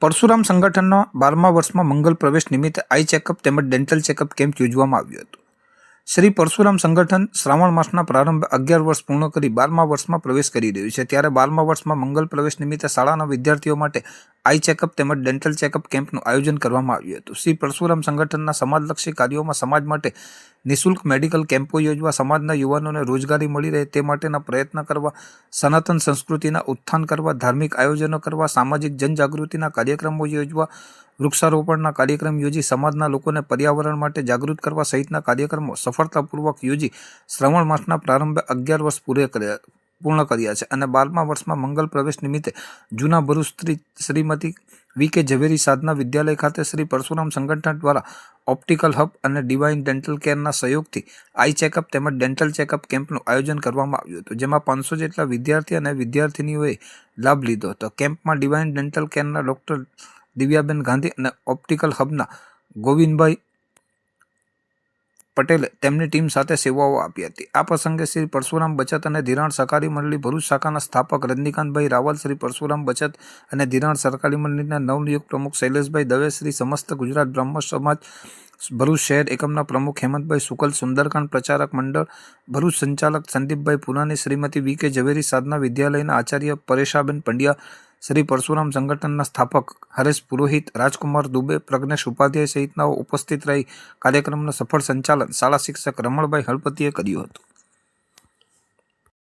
પરશુરામ સંગઠનના બારમા વર્ષમાં મંગલ પ્રવેશ નિમિત્તે આઈ ચેકઅપ તેમજ ડેન્ટલ ચેકઅપ કેમ્પ યોજવામાં આવ્યું હતું. શ્રી પરશુરામ સંગઠન શ્રાવણ માસના પ્રારંભે અગિયાર વર્ષ પૂર્ણ કરી બારમા વર્ષમાં પ્રવેશ કરી રહ્યું છે. ત્યારે બારમા વર્ષમાં મંગલ પ્રવેશ નિમિત્તે શાળાના વિદ્યાર્થીઓ માટે આઈ ચેકઅપ તેમજ ડેન્ટલ ચેકઅપ કેમ્પનું આયોજન કરવામાં આવ્યું હતું. શ્રી પરશુરામ સંગઠનના સમાજલક્ષી કાર્યોમાં સમાજ માટે નિઃશુલ્ક મેડિકલ કેમ્પો યોજવા, સમાજના યુવાનોને રોજગારી મળી રહે તે માટેના પ્રયત્ન કરવા, સનાતન સંસ્કૃતિના ઉત્થાન કરવા, ધાર્મિક આયોજનો કરવા, સામાજિક જનજાગૃતિના કાર્યક્રમો યોજવા, વૃક્ષારોપણના કાર્યક્રમ યોજી, સમાજના લોકોને પર્યાવરણ માટે જાગૃત કરવા સહિતના કાર્યક્રમો સફળતાપૂર્વક યોજી શ્રવણ માસના પ્રારંભે અગિયાર વર્ષ પૂરે કર્યા. પૂર્ણ કર્યા છે. અને બારમા વર્ષમાં મંગલ પ્રવેશ નિમિત્તે જૂના ભરૂચ શ્રી શ્રીમતી વી કે ઝવેરી સાધના વિદ્યાલય ખાતે શ્રી પરશુરામ સંગઠન દ્વારા ઓપ્ટિકલ હબ અને ડિવાઇન ડેન્ટલ કેરના સહયોગથી આઈ ચેકઅપ તેમજ ડેન્ટલ ચેકઅપ કેમ્પનું આયોજન કરવામાં આવ્યું હતું, જેમાં પાંચસો જેટલા વિદ્યાર્થી અને વિદ્યાર્થિનીઓએ લાભ લીધો હતો. કેમ્પમાં ડિવાઇન ડેન્ટલ કેરના ડૉક્ટર દિવ્યાબેન ગાંધી અને ઓપ્ટિકલ હબના ગોવિંદભાઈ પટેલે તેમની ટીમ સાથે સેવાઓ આપી હતી. આ પ્રસંગે શ્રી પરશુરામ બચત અને ધિરાણ સહકારી મંડળી ભરૂચ શાખાના સ્થાપક રજનીકાંતભાઈ રાવલ, શ્રી પરશુરામ બચત અને ધિરાણ સહકારી મંડળીના નવનિયુક્ત પ્રમુખ શૈલેષભાઈ દવે, શ્રી સમસ્ત ગુજરાત બ્રહ્મ સમાજ ભરૂચ શહેર એકમના પ્રમુખ હેમંતભાઈ શુકલ સુંદરકાંડ પ્રચારક મંડળ ભરૂચ સંચાલક સંદીપભાઈ પુરાણી, શ્રીમતી વી કે ઝવેરી, સાધના વિદ્યાલયના આચાર્ય પરેશાબેન પંડ્યા શ્રી પરશુરામ સંગઠનના સ્થાપક હરેશ પુરોહિત, રાજકુમાર દુબે, પ્રજ્ઞેશ ઉપાધ્યાય સહિતનાઓ ઉપસ્થિત રહી કાર્યક્રમનું સફળ સંચાલન શાળા શિક્ષક રમણભાઈ હળપતિએ કર્યું હતું.